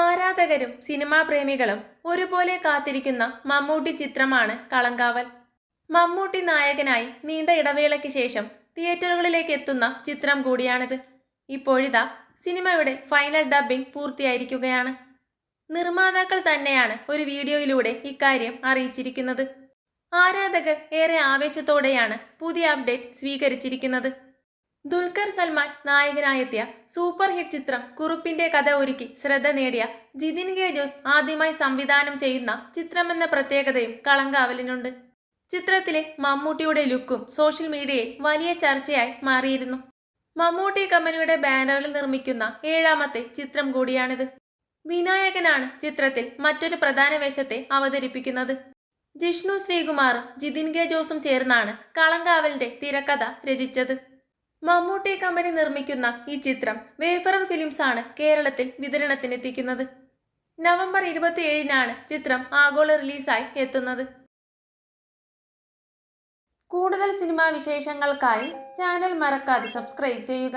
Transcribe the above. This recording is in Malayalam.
ആരാധകരും സിനിമാ പ്രേമികളും ഒരുപോലെ കാത്തിരിക്കുന്ന മമ്മൂട്ടി ചിത്രമാണ് കളങ്കാവൽ. മമ്മൂട്ടി നായകനായി നീണ്ട ഇടവേളയ്ക്ക് ശേഷം തിയേറ്ററുകളിലേക്ക് എത്തുന്ന ചിത്രം കൂടിയാണിത്. ഇപ്പോഴിതാ സിനിമയുടെ ഫൈനൽ ഡബ്ബിംഗ് പൂർത്തിയായിരിക്കുകയാണ്. നിർമ്മാതാക്കൾ തന്നെയാണ് ഒരു വീഡിയോയിലൂടെ ഇക്കാര്യം അറിയിച്ചിരിക്കുന്നത്. ആരാധകർ ഏറെ ആവേശത്തോടെയാണ് പുതിയ അപ്ഡേറ്റ് സ്വീകരിച്ചിരിക്കുന്നത്. ദുൽഖർ സൽമാൻ നായകനായെത്തിയ സൂപ്പർ ഹിറ്റ് ചിത്രം കുറുപ്പിന്റെ കഥ ഒരുക്കി ശ്രദ്ധ നേടിയ ജിതിൻ കെ ജോസ് ആദ്യമായി സംവിധാനം ചെയ്യുന്ന ചിത്രമെന്ന പ്രത്യേകതയും കളങ്കാവലിനുണ്ട്. ചിത്രത്തിലെ മമ്മൂട്ടിയുടെ ലുക്കും സോഷ്യൽ മീഡിയയിൽ വലിയ ചർച്ചയായി മാറിയിരുന്നു. മമ്മൂട്ടി കമ്പനിയുടെ ബാനറിൽ നിർമ്മിക്കുന്ന ഏഴാമത്തെ ചിത്രം കൂടിയാണിത്. വിനായകനാണ് ചിത്രത്തിൽ മറ്റൊരു പ്രധാന വേഷത്തെ അവതരിപ്പിക്കുന്നത്. ജിഷ്ണു ശ്രീകുമാറും ജിതിൻ കെ ജോസും ചേർന്നാണ് കളങ്കാവലിന്റെ തിരക്കഥ രചിച്ചത്. മമ്മൂട്ടി കമ്പനി നിർമ്മിക്കുന്ന ഈ ചിത്രം വേഫറർ ഫിലിംസ് ആണ് കേരളത്തിൽ വിതരണത്തിനെത്തിക്കുന്നത്. നവംബർ ഇരുപത്തിയേഴിനാണ് ചിത്രം ആഗോള റിലീസായി എത്തുന്നത്. കൂടുതൽ സിനിമാ വിശേഷങ്ങൾക്കായി ചാനൽ മറക്കാതെ സബ്സ്ക്രൈബ് ചെയ്യുക.